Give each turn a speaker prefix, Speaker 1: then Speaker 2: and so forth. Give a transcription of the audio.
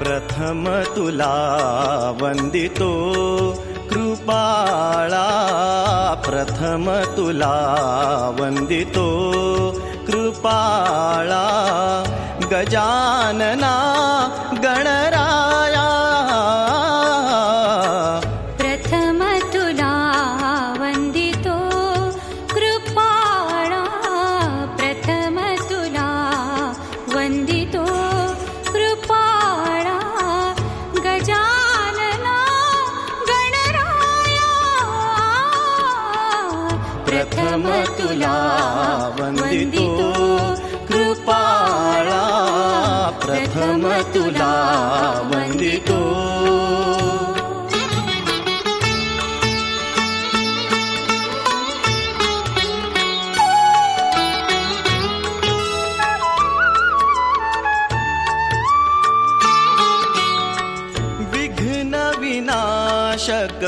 Speaker 1: प्रथम तुला वंदितो कृपाळा प्रथम तुला वंदितो कृपाळा गजानना प्रथम तुला वंदितो कृपाळा. प्रथम तुला वंदितो. विघ्न विनाशक